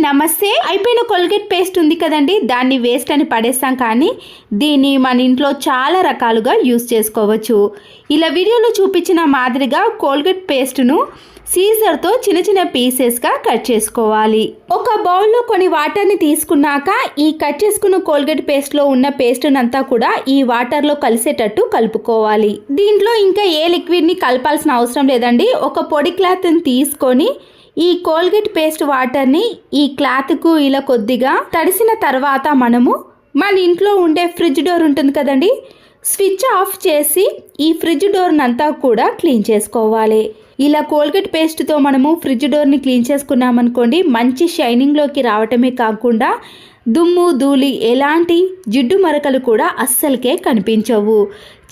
నమస్తే. అయిపోయిన Colgate paste ఉంది కదండి దాన్ని వేస్ట్ అని పడేస్తాం కానీ దీన్ని మన ఇంట్లో చాలా రకాలుగా యూస్ చేసుకోవచ్చు. ఇలా వీడియోలో చూపించిన మాదిరిగా కోల్గేట్ పేస్ట్ను సీజర్తో చిన్న చిన్న పీసెస్గా కట్ చేసుకోవాలి. ఒక బౌల్లో కొన్ని వాటర్ని తీసుకున్నాక ఈ కట్ చేసుకున్న కోల్గేట్ పేస్ట్లో ఉన్న పేస్ట్నంతా కూడా ఈ వాటర్లో కలిసేటట్టు కలుపుకోవాలి. దీంట్లో ఇంకా ఏ లిక్విడ్ని కలపాల్సిన అవసరం లేదండి. ఒక పొడి క్లాత్ని తీసుకొని ఈ కోల్గేట్ పేస్ట్ వాటర్ని ఈ క్లాత్కు ఇలా కొద్దిగా తడిసిన తర్వాత మనము మన ఇంట్లో ఉండే ఫ్రిడ్జ్ డోర్ ఉంటుంది కదండి స్విచ్ ఆఫ్ చేసి ఈ ఫ్రిడ్జ్ డోర్ని అంతా కూడా క్లీన్ చేసుకోవాలి. ఇలా కోల్గేట్ పేస్ట్తో మనము ఫ్రిడ్జ్ డోర్ని క్లీన్ చేసుకున్నామనుకోండి మంచి షైనింగ్లోకి రావటమే కాకుండా దుమ్ము ధూళి ఎలాంటి జిడ్డు మరకలు కూడా అస్సలకే కనిపించవు.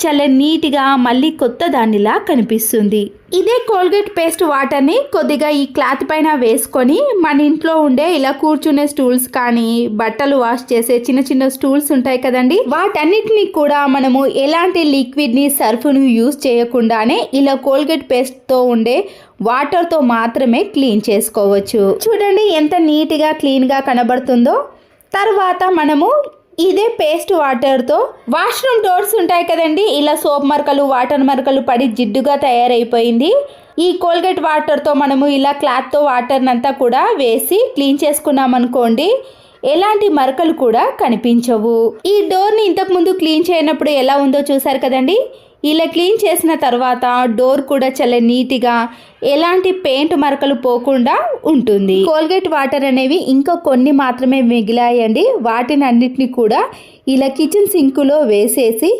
చాలా నీట్గా మళ్ళీ కొత్త దానిలా కనిపిస్తుంది. ఇదే కోల్గేట్ పేస్ట్ వాటర్ని కొద్దిగా ఈ క్లాత్ పైన వేసుకొని మన ఇంట్లో ఉండే ఇలా కూర్చునే స్టూల్స్ కానీ బట్టలు వాష్ చేసే చిన్న చిన్న స్టూల్స్ ఉంటాయి కదండి? వాటన్నిటిని కూడా మనము ఎలాంటి లిక్విడ్ని సర్ఫ్ను యూస్ చేయకుండానే ఇలా కోల్గేట్ పేస్ట్తో ఉండే వాటర్తో మాత్రమే క్లీన్ చేసుకోవచ్చు. చూడండి ఎంత నీట్గా క్లీన్గా కనబడుతుందో. తర్వాత మనము ఇదే పేస్ట్ వాటర్తో వాష్రూమ్ డోర్స్ ఉంటాయి కదండి. ఇలా సోప్ మరకలు వాటర్ మరకలు పడి జిడ్డుగా తయారైపోయింది. ఈ కోల్గేట్ వాటర్తో మనము ఇలా క్లాత్తో వాటర్నంతా కూడా వేసి క్లీన్ చేసుకున్నాం అనుకోండి ఎలాంటి మరకలు కూడా కనిపించవు. ఈ డోర్ని ఇంతకుముందు క్లీన్ చేయనప్పుడు ఎలా ఉందో చూసారు కదండి. ఇలా క్లీన్ చేసిన తర్వాత డోర్ కూడా చాలా నీట్గా ఎలాంటి పెయింట్ మరకలు పోకుండా ఉంటుంది. కోల్గేట్ వాటర్ అనేవి ఇంకా కొన్ని మాత్రమే మిగిలాయండి. వాటిని అన్నిటిని కూడా ఇలా కిచెన్ సింకులో వేసేసి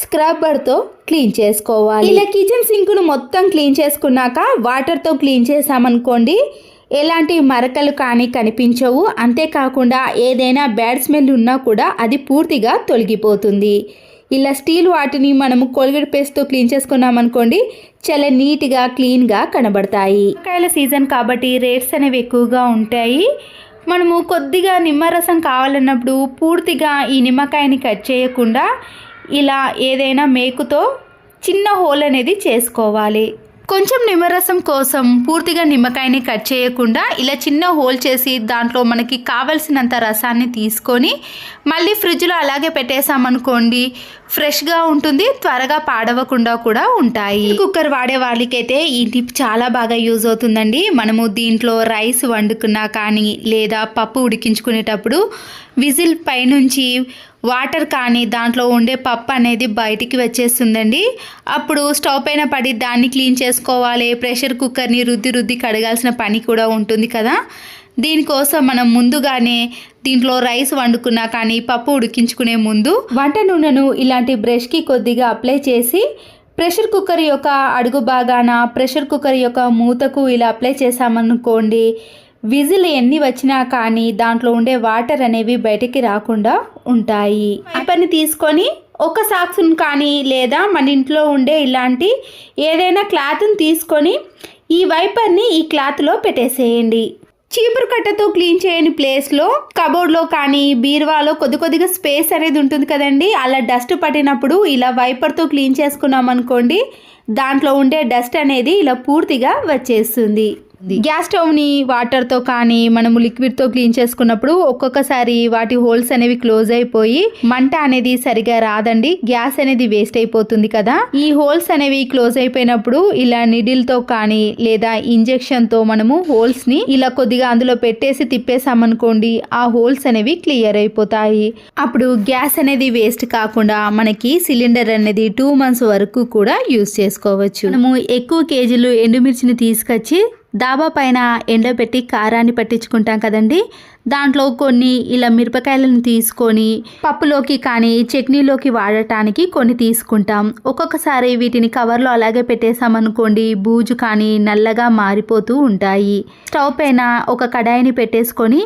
స్క్రబ్బర్తో క్లీన్ చేసుకోవాలి. ఇలా కిచెన్ సింకును మొత్తం క్లీన్ చేసుకున్నాక వాటర్తో క్లీన్ చేసామనుకోండి ఎలాంటి మరకలు కానీ కనిపించవు. అంతేకాకుండా ఏదైనా బ్యాడ్ స్మెల్ ఉన్నా కూడా అది పూర్తిగా తొలగిపోతుంది. ఇలా స్టీల్ వాటిని మనము కోల్గేట్ పేస్ట్తో క్లీన్ చేసుకున్నాం అనుకోండి చాలా నీట్గా క్లీన్గా కనబడతాయి. కాయల సీజన్ కాబట్టి రేట్స్ అనేవి ఎక్కువగా ఉంటాయి. మనము కొద్దిగా నిమ్మరసం కావాలన్నప్పుడు పూర్తిగా ఈ నిమ్మకాయని కట్ చేయకుండా ఇలా ఏదైనా మేకుతో చిన్న హోల్ అనేది చేసుకోవాలి. కొంచెం నిమ్మరసం కోసం పూర్తిగా నిమ్మకాయని కట్ చేయకుండా ఇలా చిన్న హోల్ చేసి దాంట్లో మనకి కావలసినంత రసాన్ని తీసుకొని మళ్ళీ ఫ్రిడ్జ్లో అలాగే పెట్టేసామనుకోండి ఫ్రెష్గా ఉంటుంది త్వరగా పాడవకుండా కూడా ఉంటాయి. కుక్కర్ వాడే వాళ్ళకైతే ఈ టిప్ చాలా బాగా యూజ్ అవుతుందండి. మనము దీంట్లో రైస్ వండుకున్నా కానీ లేదా పప్పు ఉడికించుకునేటప్పుడు విజిల్ పైనుంచి వాటర్ కానీ దాంట్లో ఉండే పప్పు అనేది బయటికి వచ్చేస్తుందండి. అప్పుడు స్టవ్ పైన పడి దాన్ని క్లీన్ చేసుకోవాలి ప్రెషర్ కుక్కర్ని రుద్ది రుద్ది కడగాల్సిన పని కూడా ఉంటుంది కదా. దీనికోసం మనం ముందుగానే దీంట్లో రైస్ వండుకున్నా కానీ పప్పు ఉడికించుకునే ముందు వంట నూనెను ఇలాంటి బ్రష్కి కొద్దిగా అప్లై చేసి ప్రెషర్ కుక్కర్ యొక్క అడుగు భాగాన ప్రెషర్ కుక్కర్ యొక్క మూతకు ఇలా అప్లై చేసామనుకోండి విజిల్ ఎన్ని వచ్చినా కానీ దాంట్లో ఉండే వాటర్ అనేవి బయటికి రాకుండా ఉంటాయి. ఆ పని తీసుకొని ఒక సాక్స్ను కానీ లేదా మన ఇంట్లో ఉండే ఇలాంటి ఏదైనా క్లాత్ని తీసుకొని ఈ వైపర్ని ఈ క్లాత్లో పెట్టేసేయండి. చీపురు కట్టతో క్లీన్ చేయని ప్లేస్లో కబోర్డ్లో కానీ బీరువాలో కొద్ది కొద్దిగా స్పేస్ అనేది ఉంటుంది కదండి. అలా డస్ట్ పట్టినప్పుడు ఇలా వైపర్తో క్లీన్ చేసుకున్నాం అనుకోండి దాంట్లో ఉండే డస్ట్ అనేది ఇలా పూర్తిగా వచ్చేస్తుంది. గ్యాస్ స్టవ్ని వాటర్తో కానీ మనము లిక్విడ్తో క్లీన్ చేసుకున్నప్పుడు ఒక్కొక్కసారి వాటి హోల్స్ అనేవి క్లోజ్ అయిపోయి మంట అనేది సరిగా రాదండి. గ్యాస్ అనేది వేస్ట్ అయిపోతుంది కదా. ఈ హోల్స్ అనేవి క్లోజ్ అయిపోయినప్పుడు ఇలా నిడిల్తో కానీ లేదా ఇంజెక్షన్తో మనము హోల్స్ని ఇలా కొద్దిగా అందులో పెట్టేసి తిప్పేసామనుకోండి ఆ హోల్స్ అనేవి క్లియర్ అయిపోతాయి. అప్పుడు గ్యాస్ అనేది వేస్ట్ కాకుండా మనకి సిలిండర్ అనేది టూ మంత్స్ వరకు కూడా యూస్ చేసుకోవచ్చు. మనము ఎక్కువ కేజీలు ఎండుమిర్చిని తీసుకొచ్చి దాబా పైన ఎండబెట్టి కారాన్ని పట్టించుకుంటాం కదండి. దాంట్లో కొన్ని ఇలా మిరపకాయలను తీసుకొని పప్పులోకి కానీ చట్నీలోకి వాడటానికి కొన్ని తీసుకుంటాం. ఒక్కొక్కసారి వీటిని కవర్లో అలాగే పెట్టేసామనుకోండి బూజు కానీ నల్లగా మారిపోతూ ఉంటాయి. స్టవ్ పైన ఒక కడాయిని పెట్టేసుకొని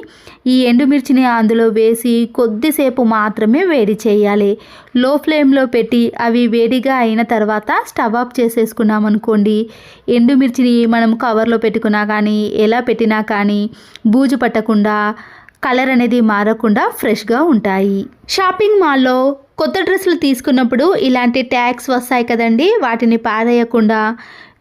ఈ ఎండుమిర్చిని అందులో వేసి కొద్దిసేపు మాత్రమే వేడి చేయాలి. లో ఫ్లేమ్లో పెట్టి అవి వేడిగా అయిన తర్వాత స్టవ్ ఆఫ్ చేసేసుకున్నాం అనుకోండి ఎండుమిర్చిని మనం కవర్లో పెట్టుకున్నా కానీ ఎలా పెట్టినా కానీ బూజు పట్టకుండా కలర్ అనేది మారకుండా ఫ్రెష్గా ఉంటాయి. షాపింగ్ మాల్లో కొత్త డ్రెస్సులు తీసుకున్నప్పుడు ఇలాంటి ట్యాగ్స్ వస్తాయి కదండి. వాటిని పారేయకుండా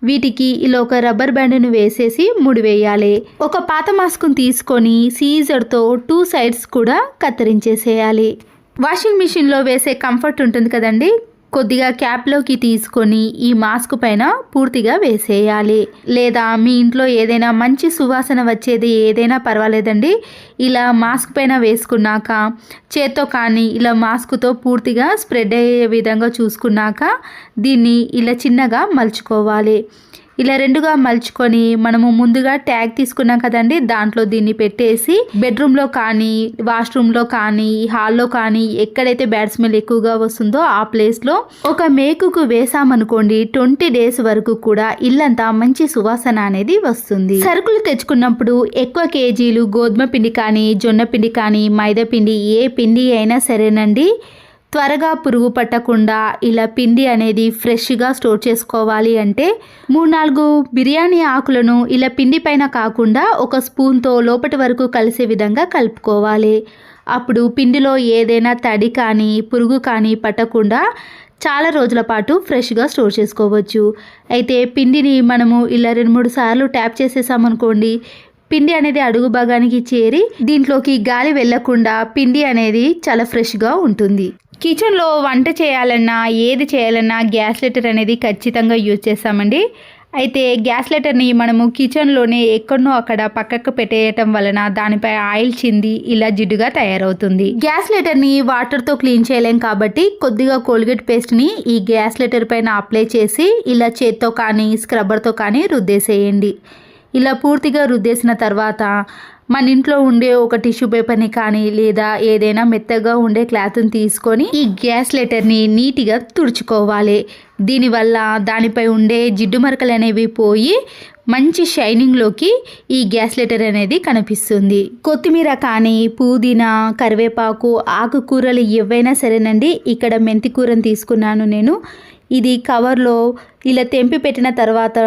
వీటికి ఇలా ఒక రబ్బర్ బ్యాండ్ను వేసేసి ముడివేయాలి ఒక పాత మాస్క్ను తీసుకొని సీజర్తో టూ సైడ్స్ కూడా కత్తిరించేసేయాలి. వాషింగ్ మిషన్లో వేసే కంఫర్ట్ ఉంటుంది కదండి. కొద్దిగా క్యాప్లోకి తీసుకొని ఈ మాస్క్ పైన పూర్తిగా వేసేయాలి. లేదా మీ ఇంట్లో ఏదైనా మంచి సువాసన వచ్చేది ఏదైనా పర్వాలేదండి. ఇలా మాస్క్ పైన వేసుకున్నాక చేత్తో కానీ ఇలా మాస్క్తో పూర్తిగా స్ప్రెడ్ అయ్యే విధంగా చూసుకున్నాక దీన్ని ఇలా చిన్నగా మలుచుకోవాలి. ఇలా రెండుగా మలుచుకొని మనము ముందుగా ట్యాగ్ తీసుకున్నాం కదండి. దాంట్లో దీన్ని పెట్టేసి బెడ్రూమ్లో కానీ వాష్రూమ్లో కానీ హాల్లో కానీ ఎక్కడైతే బ్యాడ్ స్మెల్ ఎక్కువగా వస్తుందో ఆ ప్లేస్లో ఒక మేకుకు వేసామనుకోండి ట్వంటీ డేస్ వరకు కూడా ఇల్లంతా మంచి సువాసన అనేది వస్తుంది. సరుకులు తెచ్చుకున్నప్పుడు ఎక్కువ కేజీలు గోధుమ పిండి కానీ జొన్న పిండి కానీ మైదా పిండి ఏ పిండి అయినా సరేనండి. త్వరగా పురుగు పట్టకుండా ఇలా పిండి అనేది ఫ్రెష్గా స్టోర్ చేసుకోవాలి అంటే మూడు నాలుగు బిర్యానీ ఆకులను ఇలా పిండి పైన కాకుండా ఒక స్పూన్తో లోపటి వరకు కలిసే విధంగా కలుపుకోవాలి. అప్పుడు పిండిలో ఏదైనా తడి కానీ పురుగు కానీ పట్టకుండా చాలా రోజుల పాటు ఫ్రెష్గా స్టోర్ చేసుకోవచ్చు. అయితే పిండిని మనము ఇలా రెండు మూడు సార్లు ట్యాప్ చేసేసామనుకోండి పిండి అనేది అడుగు భాగానికి చేరి దీంట్లోకి గాలి వెళ్ళకుండా పిండి అనేది చాలా ఫ్రెష్గా ఉంటుంది. కిచెన్లో వంట చేయాలన్నా ఏది చేయాలన్నా గ్యాస్ లెటర్ అనేది ఖచ్చితంగా యూజ్ చేస్తామండి. అయితే గ్యాస్ లెటర్ని మనము కిచెన్లోనే ఎక్కడనో అక్కడ పక్కకు పెట్టేయటం వలన దానిపై ఆయిల్ చింది ఇలా జిడ్డుగా తయారవుతుంది. గ్యాస్ లెటర్ని వాటర్తో క్లీన్ చేయలేం కాబట్టి కొద్దిగా కోల్గేట్ పేస్ట్ని ఈ గ్యాస్ లెటర్ పైన అప్లై చేసి ఇలా చేత్తో కానీ స్క్రబ్బర్తో కానీ రుద్దేసేయండి. ఇలా పూర్తిగా రుద్దేసిన తర్వాత మన ఇంట్లో ఉండే ఒక టిష్యూ పేపర్ని కానీ లేదా ఏదైనా మెత్తగా ఉండే క్లాత్ని తీసుకొని ఈ గ్యాస్ లెటర్ని నీట్గా తుడుచుకోవాలి. దీనివల్ల దానిపై ఉండే జిడ్డు మరకలు అనేవి పోయి మంచి షైనింగ్లోకి ఈ గ్యాస్ లెటర్ అనేది కనిపిస్తుంది. కొత్తిమీర కానీ పుదీనా కరివేపాకు ఆకుకూరలు ఏవైనా సరేనండి. ఇక్కడ మెంతి కూరని తీసుకున్నాను నేను. ఇది కవర్లో ఇలా తెంపి పెట్టిన తర్వాత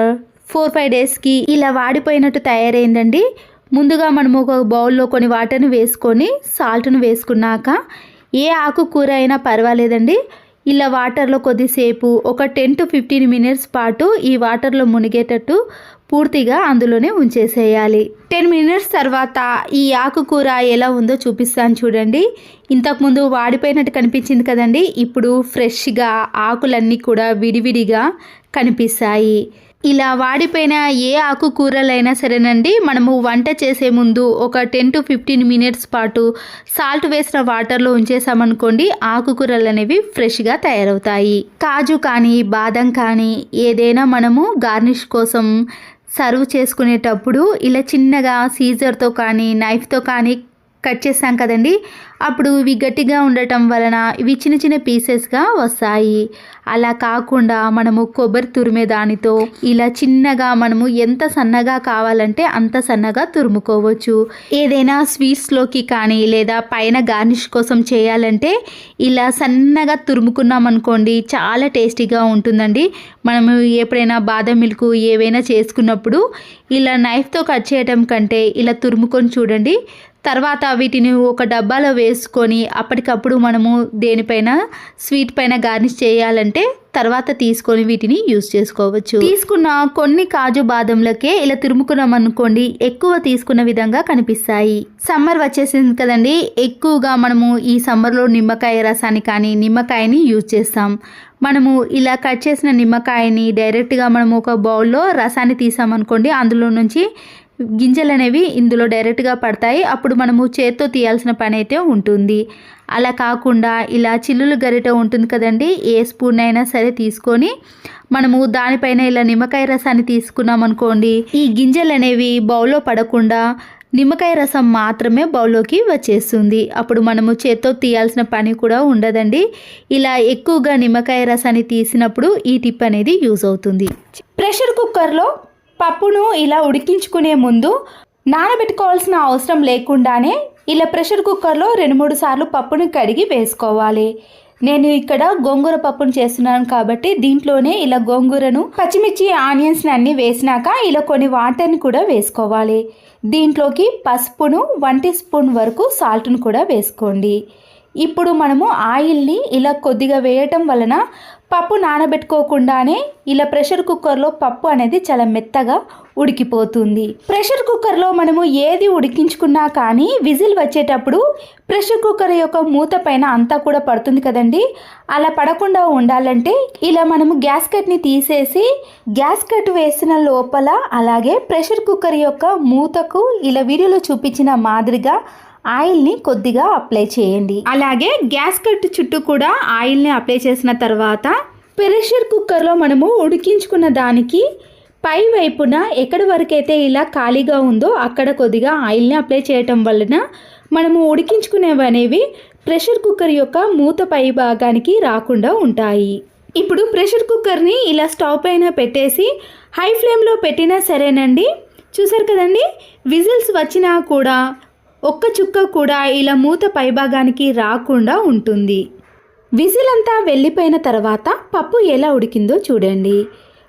ఫోర్ ఫైవ్ డేస్కి ఇలా వాడిపోయినట్టు తయారైందండి. ముందుగా మనము ఒక బౌల్లో కొన్ని వాటర్ని వేసుకొని సాల్ట్ను వేసుకున్నాక ఏ ఆకుకూర అయినా పర్వాలేదండి. ఇలా వాటర్లో కొద్దిసేపు ఒక టెన్ టు ఫిఫ్టీన్ మినిట్స్ పాటు ఈ వాటర్లో మునిగేటట్టు పూర్తిగా అందులోనే ఉంచేసేయాలి. టెన్ మినిట్స్ తర్వాత ఈ ఆకుకూర ఎలా ఉందో చూపిస్తాను చూడండి. ఇంతకుముందు వాడిపోయినట్టు కనిపించింది కదండి. ఇప్పుడు ఫ్రెష్గా ఆకులన్నీ కూడా విడివిడిగా కనిపిస్తాయి. ఇలా వాడిపోయిన ఏ ఆకుకూరలైనా సరేనండి మనము వంట చేసే ముందు ఒక టెన్ టు ఫిఫ్టీన్ మినిట్స్ పాటు సాల్ట్ వేసిన వాటర్లో ఉంచేసామనుకోండి ఆకుకూరలు అనేవి ఫ్రెష్గా తయారవుతాయి. కాజు కానీ బాదం కానీ ఏదైనా మనము గార్నిష్ కోసం సర్వ్ చేసుకునేటప్పుడు ఇలా చిన్నగా సీజర్తో కానీ నైఫ్తో కానీ కట్ చేస్తాం కదండి. అప్పుడు ఇవి గట్టిగా ఉండటం వలన ఇవి చిన్న చిన్న పీసెస్గా వస్తాయి. అలా కాకుండా మనము కొబ్బరి తురిమే దానితో ఇలా చిన్నగా మనము ఎంత సన్నగా కావాలంటే అంత సన్నగా తురుముకోవచ్చు. ఏదైనా స్వీట్స్లోకి కానీ లేదా పైన గార్నిష్ కోసం చేయాలంటే ఇలా సన్నగా తురుముకున్నాం అనుకోండి చాలా టేస్టీగా ఉంటుందండి. మనము ఎప్పుడైనా బాదం మిల్క్ ఏవైనా చేసుకున్నప్పుడు ఇలా నైఫ్తో కట్ చేయటం కంటే ఇలా తురుముకొని చూడండి తర్వాత వీటిని ఒక డబ్బాలో వేసుకొని అప్పటికప్పుడు మనము దేనిపైన స్వీట్ పైన గార్నిష్ చేయాలంటే తర్వాత తీసుకొని వీటిని యూస్ చేసుకోవచ్చు. తీసుకున్న కొన్ని కాజు బాదంలకే ఇలా తురుముకున్నాం అనుకోండి ఎక్కువ తీసుకున్న విధంగా కనిపిస్తాయి. సమ్మర్ వచ్చేసింది కదండి ఎక్కువగా మనము ఈ సమ్మర్లో నిమ్మకాయ రసాన్ని కానీ నిమ్మకాయని యూజ్ చేస్తాం. మనము ఇలా కట్ చేసిన నిమ్మకాయని డైరెక్ట్గా మనము ఒక బౌల్లో రసాన్ని తీసామనుకోండి అందులో నుంచి గింజలు అనేవి ఇందులో డైరెక్ట్గా పడతాయి. అప్పుడు మనము చేత్తో తీయాల్సిన పని అయితే ఉంటుంది. అలా కాకుండా ఇలా చిల్లులు గరిట ఉంటుంది కదండి ఏ స్పూన్ అయినా సరే తీసుకొని మనము దానిపైన ఇలా నిమ్మకాయ రసాన్ని తీసుకున్నాం అనుకోండి ఈ గింజలు అనేవి బౌల్లో పడకుండా నిమ్మకాయ రసం మాత్రమే బౌల్లోకి వచ్చేస్తుంది. అప్పుడు మనము చేత్తో తీయాల్సిన పని కూడా ఉండదండి. ఇలా ఎక్కువగా నిమ్మకాయ రసాన్ని తీసినప్పుడు ఈ టిప్ అనేది యూజ్ అవుతుంది. ప్రెషర్ కుక్కర్లో పప్పును ఇలా ఉడికించుకునే ముందు నానబెట్టుకోవాల్సిన అవసరం లేకుండానే ఇలా ప్రెషర్ కుక్కర్లో రెండు మూడు సార్లు పప్పును కడిగి వేసుకోవాలి. నేను ఇక్కడ గోంగూర పప్పును చేస్తున్నాను కాబట్టి దీంట్లోనే ఇలా గోంగూరను పచ్చిమిర్చి ఆనియన్స్ని అన్నీ వేసినాక ఇలా కొన్ని వాటర్ని కూడా వేసుకోవాలి. దీంట్లోకి పసుపును వన్ టీ స్పూన్ వరకు సాల్ట్ను కూడా వేసుకోండి. ఇప్పుడు మనము ఆయిల్ని ఇలా కొద్దిగా వేయటం వలన పప్పు నానబెట్టుకోకుండానే ఇలా ప్రెషర్ కుక్కర్లో పప్పు అనేది చాలా మెత్తగా ఉడికిపోతుంది. ప్రెషర్ కుక్కర్లో మనము ఏది ఉడికించుకున్నా కానీ విజిల్ వచ్చేటప్పుడు ప్రెషర్ కుక్కర్ యొక్క మూత పైన అంతా కూడా పడుతుంది కదండి. అలా పడకుండా ఉండాలంటే ఇలా మనము గ్యాస్ కట్ని తీసేసి గ్యాస్ కట్ వేసిన లోపల అలాగే ప్రెషర్ కుక్కర్ యొక్క మూతకు ఇలా వీడియోలో చూపించిన మాదిరిగా ఆయిల్ని కొద్దిగా అప్లై చేయండి. అలాగే గ్యాస్ కట్ చుట్టూ కూడా ఆయిల్ని అప్లై చేసిన తర్వాత ప్రెషర్ కుక్కర్లో మనము ఉడికించుకున్న దానికి పై వైపున ఎక్కడి వరకైతే ఇలా ఖాళీగా ఉందో అక్కడ కొద్దిగా ఆయిల్ని అప్లై చేయటం వలన మనము ఉడికించుకునేవి అనేవి ప్రెషర్ కుక్కర్ యొక్క మూత పై భాగానికి రాకుండా ఉంటాయి. ఇప్పుడు ప్రెషర్ కుక్కర్ని ఇలా స్టవ్ పైన పెట్టేసి హై ఫ్లేమ్లో పెట్టినా సరేనండి. చూసారు కదండి? విజిల్స్ వచ్చినా కూడా ఒక్క చుక్క కూడా ఇలా మూత పైభాగానికి రాకుండా ఉంటుంది. విజిల్ అంతా వెళ్ళిపోయిన తర్వాత పప్పు ఎలా ఉడికిందో చూడండి.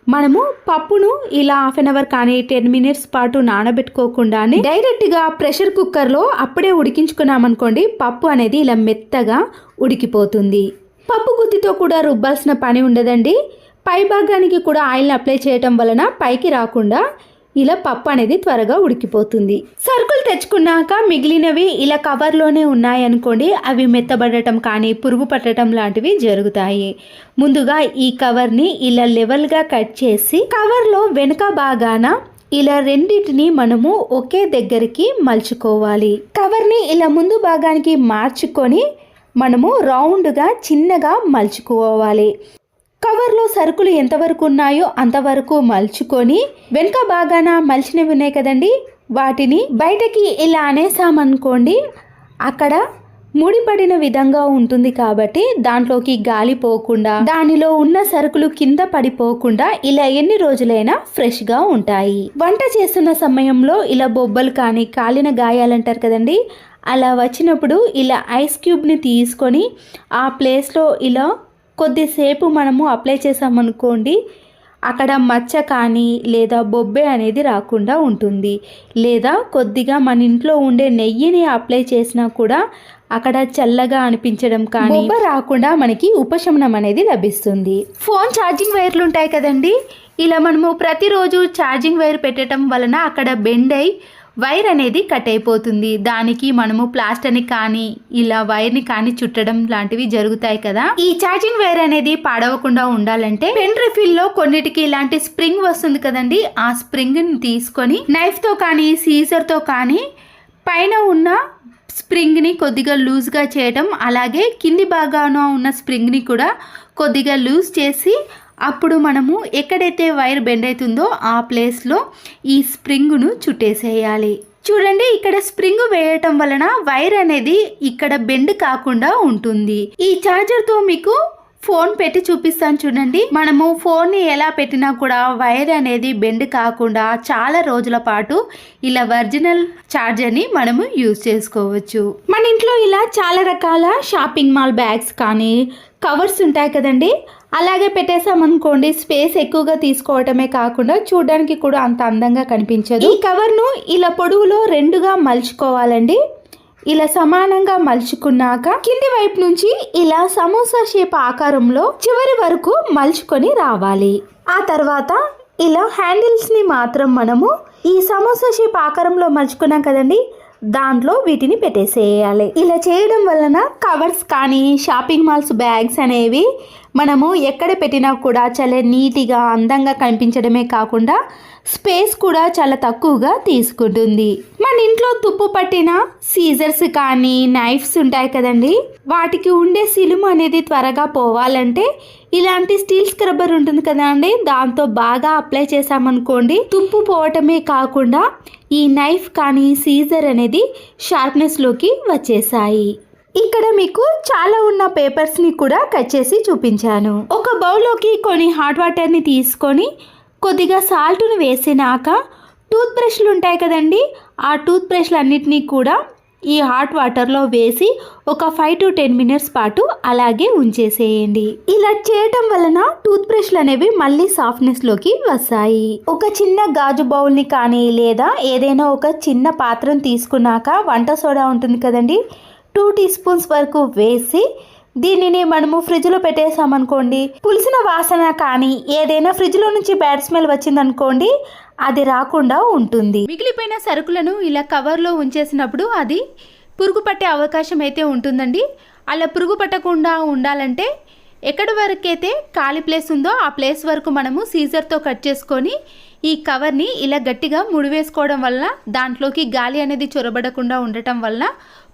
మనము పప్పును ఇలా హాఫ్ అన్ అవర్ కానీ టెన్ మినిట్స్ పాటు నానబెట్టుకోకుండానే డైరెక్ట్గా ప్రెషర్ కుక్కర్లో అప్పుడే ఉడికించుకున్నామనుకోండి పప్పు అనేది ఇలా మెత్తగా ఉడికిపోతుంది. పప్పు గుత్తితో కూడా రుబ్బాల్సిన పని ఉండదండి. పై భాగానికి కూడా ఆయిల్ని అప్లై చేయటం వలన పైకి రాకుండా ఇలా పప్పు అనేది త్వరగా ఉడికిపోతుంది. సరుకులు తెచ్చుకున్నాక మిగిలినవి ఇలా కవర్లోనే ఉన్నాయనుకోండి అవి మెత్తబడటం కానీ పురుగు పట్టడం లాంటివి జరుగుతాయి. ముందుగా ఈ కవర్ని ఇలా లెవెల్గా కట్ చేసి కవర్లో వెనుక భాగాన ఇలా రెండింటిని మనము ఒకే దగ్గరికి మలుచుకోవాలి. కవర్ని ఇలా ముందు భాగానికి మార్చుకొని మనము రౌండ్గా చిన్నగా మలుచుకోవాలి. కవర్లో సరుకులు ఎంతవరకు ఉన్నాయో అంతవరకు మలుచుకొని వెనుక బాగాన మలిచినవి ఉన్నాయి కదండి. వాటిని బయటకి ఇలా అనేసామనుకోండి అక్కడ ముడిపడిన విధంగా ఉంటుంది కాబట్టి దాంట్లోకి గాలి పోకుండా దానిలో ఉన్న సరుకులు కింద పడిపోకుండా ఇలా ఎన్ని రోజులైనా ఫ్రెష్గా ఉంటాయి. వంట చేస్తున్న సమయంలో ఇలా బొబ్బలు కానీ కాలిన గాయాలంటారు కదండి. అలా వచ్చినప్పుడు ఇలా ఐస్ క్యూబ్ని తీసుకొని ఆ ప్లేస్లో ఇలా కొద్దిసేపు మనము అప్లై చేసామనుకోండి అక్కడ మచ్చ కానీ లేదా బొబ్బె అనేది రాకుండా ఉంటుంది. లేదా కొద్దిగా మన ఇంట్లో ఉండే నెయ్యిని అప్లై చేసినా కూడా అక్కడ చల్లగా అనిపించడం కానీ బొబ్బ రాకుండా మనకి ఉపశమనం అనేది లభిస్తుంది. ఫోన్ ఛార్జింగ్ వైర్లు ఉంటాయి కదండి? ఇలా మనము ప్రతిరోజు ఛార్జింగ్ వైర్ పెట్టడం వలన అక్కడ బెండ్ అయి వైర్ అనేది కట్ అయిపోతుంది. దానికి మనము ప్లాస్టర్ని కానీ ఇలా వైర్ని కానీ చుట్టడం లాంటివి జరుగుతాయి కదా. ఈ ఛార్జింగ్ వైర్ అనేది పాడవకుండా ఉండాలంటే పెన్ రిఫిల్లో కొన్నిటికి ఇలాంటి స్ప్రింగ్ వస్తుంది కదండి. ఆ స్ప్రింగ్ని తీసుకొని నైఫ్తో కానీ సీజర్తో కానీ పైన ఉన్న స్ప్రింగ్ని కొద్దిగా లూజ్గా చేయడం అలాగే కింది భాగాన ఉన్న స్ప్రింగ్ని కూడా కొద్దిగా లూజ్ చేసి అప్పుడు మనము ఎక్కడైతే వైర్ బెండ్ అవుతుందో ఆ ప్లేస్లో ఈ స్ప్రింగ్ను చుట్టేసేయాలి. చూడండి ఇక్కడ స్ప్రింగ్ వేయటం వలన వైర్ అనేది ఇక్కడ బెండ్ కాకుండా ఉంటుంది. ఈ ఛార్జర్తో మీకు ఫోన్ పెట్టి చూపిస్తాను చూడండి. మనము ఫోన్ని ఎలా పెట్టినా కూడా వైర్ అనేది బెండ్ కాకుండా చాలా రోజుల పాటు ఇలా ఒరిజినల్ ఛార్జర్ని మనము యూజ్ చేసుకోవచ్చు. మన ఇంట్లో ఇలా చాలా రకాల షాపింగ్ మాల్ బ్యాగ్స్ కానీ కవర్స్ ఉంటాయి కదండి. అలాగే పెట్టేసామనుకోండి స్పేస్ ఎక్కువగా తీసుకోవటమే కాకుండా చూడడానికి కూడా అంత అందంగా కనిపించదు. ఈ కవర్ను ఇలా పొడవులో రెండుగా మలుచుకోవాలండి. ఇలా సమానంగా మలుచుకున్నాక కింది వైపు నుంచి ఇలా సమోసా షేప్ ఆకారంలో చివరి వరకు మలుచుకొని రావాలి. ఆ తర్వాత ఇలా హ్యాండిల్స్ని మాత్రం మనము ఈ సమోసా షేప్ ఆకారంలో మలుచుకున్నాం కదండి దాంట్లో వీటిని పెట్టేసేయాలి. ఇలా చేయడం వలన కవర్స్ కానీ షాపింగ్ మాల్స్ బ్యాగ్స్ అనేవి మనము ఎక్కడ పెట్టినా కూడా చాలా నీట్గా అందంగా కనిపించడమే కాకుండా స్పేస్ కూడా చాలా తక్కువగా తీసుకుంటుంది. మన ఇంట్లో తుప్పు పట్టిన సీజర్స్ కానీ నైఫ్స్ ఉంటాయి కదండి. వాటికి ఉండే సిలుము అనేది త్వరగా పోవాలంటే ఇలాంటి స్టీల్ స్క్రబ్బర్ ఉంటుంది కదా అండి దాంతో బాగా అప్లై చేసామనుకోండి తుప్పు పోవటమే కాకుండా ఈ నైఫ్ కానీ సీజర్ అనేది షార్ప్నెస్లోకి వచ్చేసాయి. ఇక్కడ మీకు చాలా ఉన్న పేపర్స్ని కూడా కట్ చేసి చూపించాను. ఒక బౌల్లోకి కొన్ని హాట్ వాటర్ని తీసుకొని కొద్దిగా సాల్ట్ను వేసినాక టూత్ బ్రష్లు ఉంటాయి కదండి ఆ టూత్ బ్రష్లు అన్నిటినీ కూడా ఈ హాట్ వాటర్లో వేసి ఒక ఫైవ్ టు టెన్ మినిట్స్ పాటు అలాగే ఉంచేసేయండి. ఇలా చేయటం వలన టూత్ బ్రష్లు అనేవి మళ్ళీ సాఫ్ట్నెస్లోకి వస్తాయి. ఒక చిన్న గాజు బౌల్ని కానీ లేదా ఏదైనా ఒక చిన్న పాత్రను తీసుకున్నాక వంట సోడా ఉంటుంది కదండి టూ టీ స్పూన్స్ వరకు వేసి దీనిని మనము ఫ్రిడ్జ్లో పెట్టేసామనుకోండి పులిసిన వాసన కానీ ఏదైనా ఫ్రిడ్జ్లో నుంచి బ్యాడ్ స్మెల్ వచ్చిందనుకోండి అది రాకుండా ఉంటుంది. మిగిలిపోయిన సరుకులను ఇలా కవర్లో ఉంచేసినప్పుడు అది పురుగు పట్టే అవకాశం అయితే ఉంటుందండి. అలా పురుగు పట్టకుండా ఉండాలంటే ఎక్కడి వరకైతే ఖాళీ ప్లేస్ ఉందో ఆ ప్లేస్ వరకు మనము సీజర్తో కట్ చేసుకొని ఈ కవర్ని ఇలా గట్టిగా ముడివేసుకోవడం వల్ల దాంట్లోకి గాలి అనేది చొరబడకుండా ఉండటం వల్ల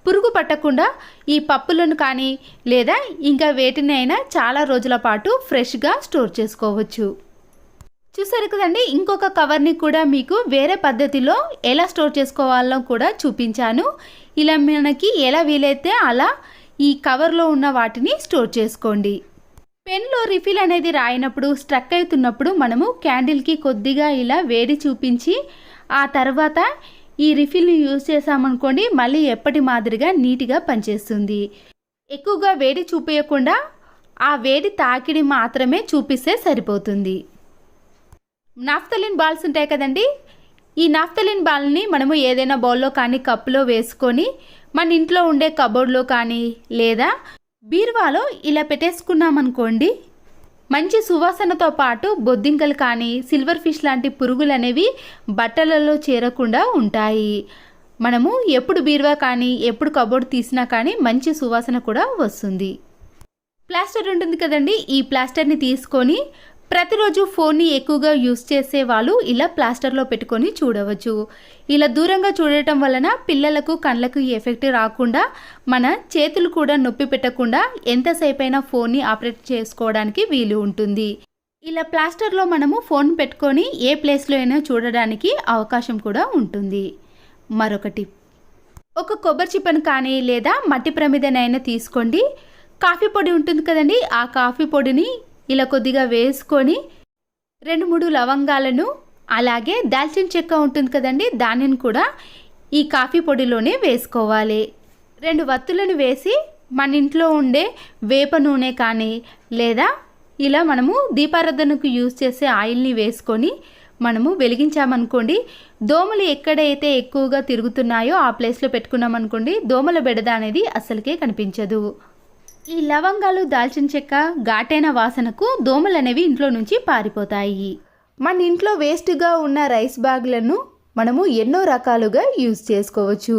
పురుగు పట్టకుండా ఈ పప్పులను కానీ లేదా ఇంకా వేటిని అయినా చాలా రోజుల పాటు ఫ్రెష్గా స్టోర్ చేసుకోవచ్చు. చూసారు కదండి? ఇంకొక కవర్ని కూడా మీకు వేరే పద్ధతిలో ఎలా స్టోర్ చేసుకోవాలో కూడా చూపించాను. ఇలా మనకి ఎలా వీలైతే అలా ఈ కవర్లో ఉన్న వాటిని స్టోర్ చేసుకోండి. పెన్లో రిఫిల్ అనేది రాయినప్పుడు స్ట్రక్ అవుతున్నప్పుడు మనము క్యాండిల్కి కొద్దిగా ఇలా వేడి చూపించి ఆ తర్వాత ఈ రిఫిల్ని యూజ్ చేసామనుకోండి మళ్ళీ ఎప్పటి మాదిరిగా నీట్గా పనిచేస్తుంది. ఎక్కువగా వేడి చూపించకుండా ఆ వేడి తాకిడి మాత్రమే చూపిస్తే సరిపోతుంది. నాఫ్తలిన్ బాల్స్ ఉంటాయి కదండి? ఈ నాఫ్తలిన్ బాల్ని మనము ఏదైనా బౌల్లో కానీ కప్పులో వేసుకొని మన ఇంట్లో ఉండే కబోర్డ్లో కానీ లేదా బీరువాలో ఇలా పెట్టేసుకున్నామనుకోండి మంచి సువాసనతో పాటు బొద్దింకలు కానీ సిల్వర్ ఫిష్ లాంటి పురుగులు అనేవి బట్టలలో చేరకుండా ఉంటాయి. మనము ఎప్పుడు బీరువా కానీ ఎప్పుడు కబోర్డ్ తీసినా కానీ మంచి సువాసన కూడా వస్తుంది. ప్లాస్టర్ ఉంటుంది కదండి. ఈ ప్లాస్టర్ని తీసుకొని ప్రతిరోజు ఫోన్ని ఎక్కువగా యూస్ చేసే వాళ్ళు ఇలా ప్లాస్టర్లో పెట్టుకొని చూడవచ్చు. ఇలా దూరంగా చూడటం వలన పిల్లలకు కళ్ళకు ఎఫెక్ట్ రాకుండా మన చేతులు కూడా నొప్పి పెట్టకుండా ఎంతసేపైనా ఫోన్ని ఆపరేట్ చేసుకోవడానికి వీలు ఉంటుంది. ఇలా ప్లాస్టర్లో మనము ఫోన్ పెట్టుకొని ఏ ప్లేస్లో అయినా చూడడానికి అవకాశం కూడా ఉంటుంది. మరొకటి ఒక కొబ్బరి చిప్పను కానీ లేదా మట్టి ప్రమిదనైనా తీసుకోండి. కాఫీ పొడి ఉంటుంది కదండి ఆ కాఫీ పొడిని ఇలా కొద్దిగా వేసుకొని రెండు మూడు లవంగాలను అలాగే దాల్చిన చెక్క ఉంటుంది కదండి దానిని కూడా ఈ కాఫీ పొడిలోనే వేసుకోవాలి. రెండు వత్తులను వేసి మన ఇంట్లో ఉండే వేప నూనె కానీ లేదా ఇలా మనము దీపారాధనకు యూజ్ చేసే ఆయిల్ని వేసుకొని మనము వెలిగించామనుకోండి దోమలు ఎక్కడైతే ఎక్కువగా తిరుగుతున్నాయో ఆ ప్లేస్లో పెట్టుకున్నామనుకోండి దోమల బెడద అనేది అసలుకే కనిపించదు. ఈ లవంగాలు దాల్చిన చెక్క ఘాటైన వాసనకు దోమలు అనేవి ఇంట్లో నుంచి పారిపోతాయి. మన ఇంట్లో వేస్ట్గా ఉన్న రైస్ బ్యాగ్లను మనము ఎన్నో రకాలుగా యూజ్ చేసుకోవచ్చు.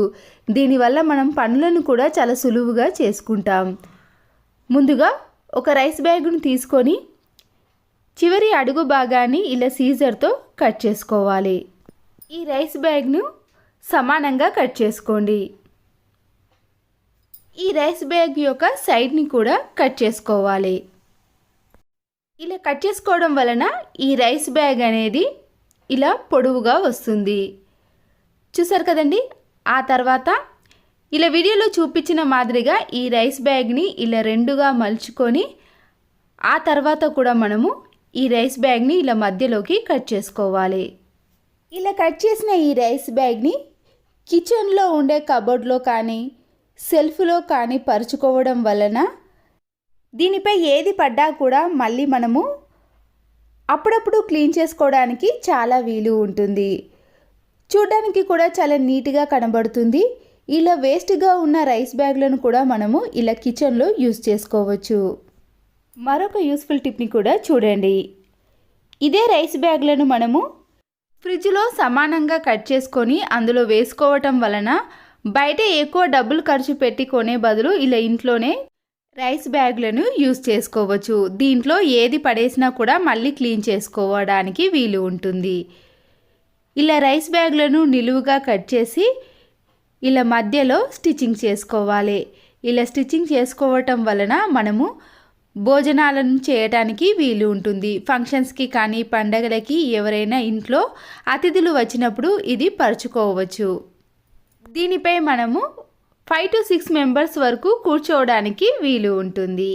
దీనివల్ల మనం పనులను కూడా చాలా సులువుగా చేసుకుంటాం. ముందుగా ఒక రైస్ బ్యాగ్ను తీసుకొని చివరి అడుగు భాగాన్ని ఇలా సీజర్తో కట్ చేసుకోవాలి. ఈ రైస్ బ్యాగ్ను సమానంగా కట్ చేసుకోండి. ఈ రైస్ బ్యాగ్ యొక్క సైడ్ని కూడా కట్ చేసుకోవాలి. ఇలా కట్ చేసుకోవడం వలన ఈ రైస్ బ్యాగ్ అనేది ఇలా పొడవుగా వస్తుంది. చూసారు కదండి? ఆ తర్వాత ఇలా వీడియోలో చూపించిన మాదిరిగా ఈ రైస్ బ్యాగ్ని ఇలా రెండుగా మలుచుకొని ఆ తర్వాత కూడా మనము ఈ రైస్ బ్యాగ్ని ఇలా మధ్యలోకి కట్ చేసుకోవాలి. ఇలా కట్ చేసిన ఈ రైస్ బ్యాగ్ని కిచెన్లో ఉండే కబోర్డ్లో కానీ సెల్ఫ్లో కానీ పరుచుకోవడం వలన దీనిపై ఏది పడ్డా కూడా మళ్ళీ మనము అప్పుడప్పుడు క్లీన్ చేసుకోవడానికి చాలా వీలు ఉంటుంది. చూడడానికి కూడా చాలా నీట్గా కనబడుతుంది. ఇలా వేస్ట్గా ఉన్న రైస్ బ్యాగ్లను కూడా మనము ఇలా కిచెన్లో యూస్ చేసుకోవచ్చు. మరొక యూస్ఫుల్ టిప్ని కూడా చూడండి. ఇదే రైస్ బ్యాగ్లను మనము ఫ్రిడ్జ్లో సమానంగా కట్ చేసుకొని అందులో వేసుకోవటం వలన బయట ఎక్కువ డబ్బులు ఖర్చు పెట్టి కొనే బదులు ఇలా ఇంట్లోనే రైస్ బ్యాగ్లను యూస్ చేసుకోవచ్చు. దీంట్లో ఏది పడేసినా కూడా మళ్ళీ క్లీన్ చేసుకోవడానికి వీలు ఉంటుంది. ఇలా రైస్ బ్యాగ్లను నిలువుగా కట్ చేసి ఇలా మధ్యలో స్టిచ్చింగ్ చేసుకోవాలి. ఇలా స్టిచ్చింగ్ చేసుకోవటం వలన మనము భోజనాలను చేయటానికి వీలు ఉంటుంది. ఫంక్షన్స్కి కానీ పండగలకి ఎవరైనా ఇంట్లో అతిథులు వచ్చినప్పుడు ఇది పరుచుకోవచ్చు. దీనిపై మనము ఫైవ్ టు సిక్స్ మెంబర్స్ వరకు కూర్చోవడానికి వీలు ఉంటుంది.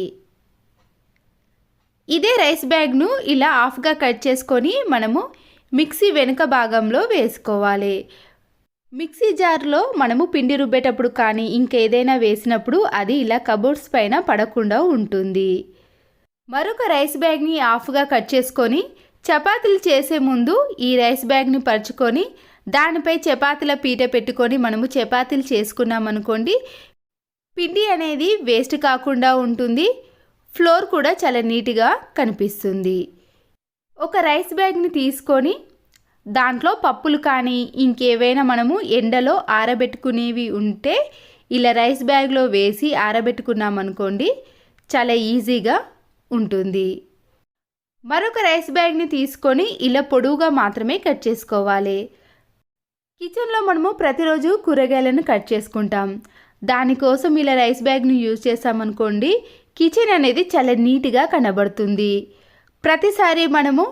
ఇదే రైస్ బ్యాగ్ను ఇలా హాఫ్గా కట్ చేసుకొని మనము మిక్సీ వెనుక భాగంలో వేసుకోవాలి. మిక్సీ జార్లో మనము పిండి రుబ్బేటప్పుడు కానీ ఇంకేదైనా వేసినప్పుడు అది ఇలా కబోర్డ్స్ పైన పడకుండా ఉంటుంది. మరొక రైస్ బ్యాగ్ని ఆఫ్గా కట్ చేసుకొని చపాతీలు చేసే ముందు ఈ రైస్ బ్యాగ్ని పరుచుకొని దానిపై చపాతీల పీట పెట్టుకొని మనము చపాతీలు చేసుకున్నామనుకోండి పిండి అనేది వేస్ట్ కాకుండా ఉంటుంది. ఫ్లోర్ కూడా చాలా నీట్గా కనిపిస్తుంది. ఒక రైస్ బ్యాగ్ని తీసుకొని దాంట్లో పప్పులు కానీ ఇంకేవైనా మనము ఎండలో ఆరబెట్టుకునేవి ఉంటే ఇలా రైస్ బ్యాగ్లో వేసి ఆరబెట్టుకున్నామనుకోండి చాలా ఈజీగా ఉంటుంది. మరొక రైస్ బ్యాగ్ని తీసుకొని ఇలా పొడవుగా మాత్రమే కట్ చేసుకోవాలి. కిచెన్లో మనము ప్రతిరోజు కూరగాయలను కట్ చేసుకుంటాం. దానికోసం ఇలా రైస్ బ్యాగ్ను యూజ్ చేసామనుకోండి కిచెన్ అనేది చాలా నీట్గా కనబడుతుంది. ప్రతిసారి మనము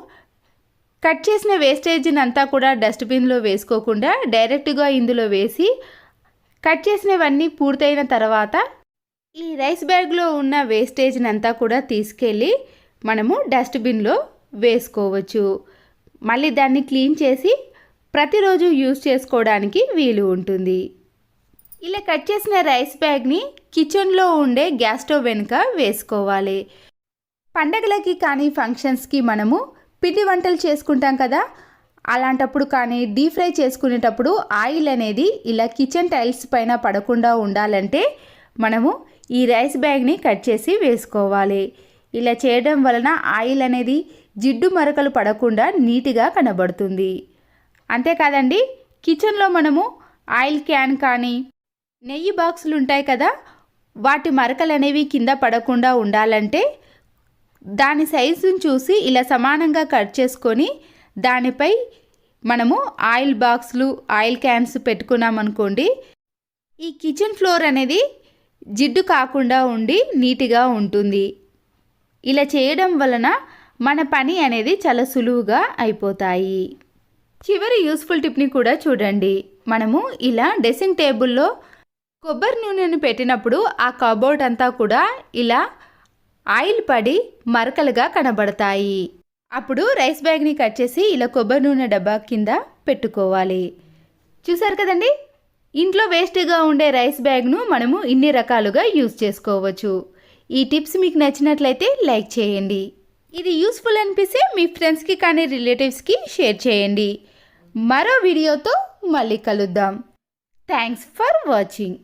కట్ చేసిన వేస్టేజ్ని అంతా కూడా డస్ట్బిన్లో వేసుకోకుండా డైరెక్ట్గా ఇందులో వేసి కట్ చేసినవన్నీ పూర్తయిన తర్వాత ఈ రైస్ బ్యాగ్లో ఉన్న వేస్టేజ్ని అంతా కూడా తీసుకెళ్ళి మనము డస్ట్బిన్లో వేసుకోవచ్చు. మళ్ళీ దాన్ని క్లీన్ చేసి ప్రతిరోజు యూజ్ చేసుకోవడానికి వీలు ఉంటుంది. ఇలా కట్ చేసిన రైస్ బ్యాగ్ని కిచెన్లో ఉండే గ్యాస్ స్టవ్ వెనుక వేసుకోవాలి. పండగలకి కానీ ఫంక్షన్స్కి మనము పిండి వంటలు చేసుకుంటాం కదా. అలాంటప్పుడు కానీ డీప్ ఫ్రై చేసుకునేటప్పుడు ఆయిల్ అనేది ఇలా కిచెన్ టైల్స్ పైన పడకుండా ఉండాలంటే మనము ఈ రైస్ బ్యాగ్ని కట్ చేసి వేసుకోవాలి. ఇలా చేయడం వలన ఆయిల్ అనేది జిడ్డు మరకలు పడకుండా నీట్గా కనబడుతుంది. అంతేకాదండి కిచెన్లో మనము ఆయిల్ క్యాన్ కానీ నెయ్యి బాక్సులు ఉంటాయి కదా వాటి మరకలు అనేవి కింద పడకుండా ఉండాలంటే దాని సైజుని చూసి ఇలా సమానంగా కట్ చేసుకొని దానిపై మనము ఆయిల్ బాక్సులు ఆయిల్ క్యాన్స్ పెట్టుకున్నాం అనుకోండి ఈ కిచెన్ ఫ్లోర్ అనేది జిడ్డు కాకుండా ఉండి నీట్గా ఉంటుంది. ఇలా చేయడం వలన మన పని అనేది చాలా సులువుగా అయిపోతాయి. చివరి యూస్ఫుల్ టిప్ని కూడా చూడండి. మనము ఇలా డ్రెస్సింగ్ టేబుల్లో కొబ్బరి నూనెను పెట్టినప్పుడు ఆ కబోర్డ్ అంతా కూడా ఇలా ఆయిల్ పడి మరకలుగా కనబడతాయి. అప్పుడు రైస్ బ్యాగ్ని కట్ చేసి ఇలా కొబ్బరి నూనె డబ్బా కింద పెట్టుకోవాలి. చూసారు కదండి? ఇంట్లో వేస్ట్గా ఉండే రైస్ బ్యాగ్ను మనము ఇన్ని రకాలుగా యూజ్ చేసుకోవచ్చు. ఈ టిప్స్ మీకు నచ్చినట్లయితే లైక్ చేయండి. ఇది యూస్ఫుల్ అనిపిస్తే మీ ఫ్రెండ్స్కి కానీ రిలేటివ్స్కి షేర్ చేయండి. మరో వీడియోతో మళ్ళీ కలుద్దాం. Thanks for watching